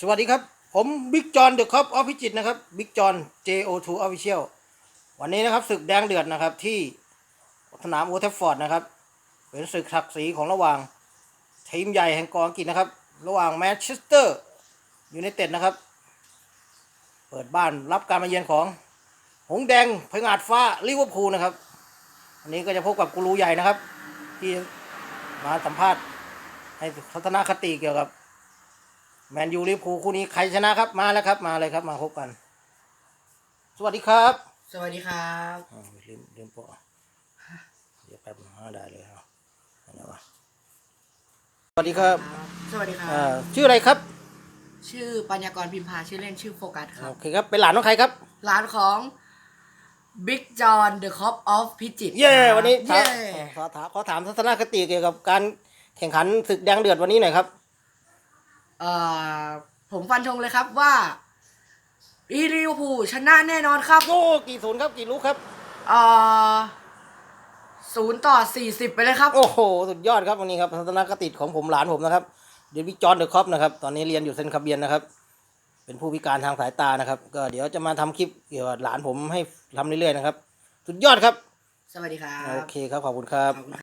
สวัสดีครับ ผมบิ๊กจอห์นเดอะคอปออฟพิจิตนะครับบิ๊กจอห์น JO2 Official วันนี้นะครับศึกแดงเดือดนะครับที่สนามโอเทฟฟอร์ดนะครับ เป็นศึกศักดิ์ศรีของระหว่างทีมใหญ่แห่งกองอังกฤษนะครับ ระหว่างแมนเชสเตอร์ยูไนเต็ดนะครับ เปิดบ้านรับการมาเยือนของ หงแดงพงาดฟ้าลิเวอร์พูลนะครับวันนี้ก็จะพบกับกูรูใหญ่นะครับ ที่มาสัมภาษณ์ให้ทัศนคติเกี่ยวกับ แมนยูลิเวอร์พูลคู่นี้ใครชนะครับ มาแล้วครับมาเลยครับมาพบกัน สวัสดีครับสวัสดีครับอ้าวลืมลืมปะเดี๋ยวแป๊บนึงหาได้เลยครับไหนวะสวัสดีครับสวัสดีครัเอ่อบชื่ออะไรครับชื่อปัญญากรพิมพาชื่อเล่นชื่อโฟกัสครัโอบเคครับเป็นหลานของใครครับ ร้านของบิ๊กจอห์นเดอะคอปออฟพิจิตรเย้วันนี้เย้ขอถามขอถามทัศนคติเกี่ยวกับการแข่งขันศึกแดงเดือดวันนี้หน่อยครับ เอ่อผมฟันธงเลยครับว่าอีลิเวอร์พูลชนะแน่นอนครับโอ้กี่ศูนย์ครับกี่ลูกครับ เอ่อศูนย์ต่อสี่สิบไปเลยครับ โอ้โห สุดยอดครับวันนี้ครับทัศนคติของผมหลานผมนะครับ เดวิดจอห์นเดอะคอปนะครับ ตอนนี้เรียนอยู่เซนคาเบียนนะครับ เป็นผู้พิการทางสายตานะครับ ก็เดี๋ยวจะมาทำคลิปเกี่ยวกับหลานผมให้ทำเรื่อยๆนะครับ สุดยอดครับ สวัสดีครับ โอเคครับ ขอบคุณครับขอบคุณ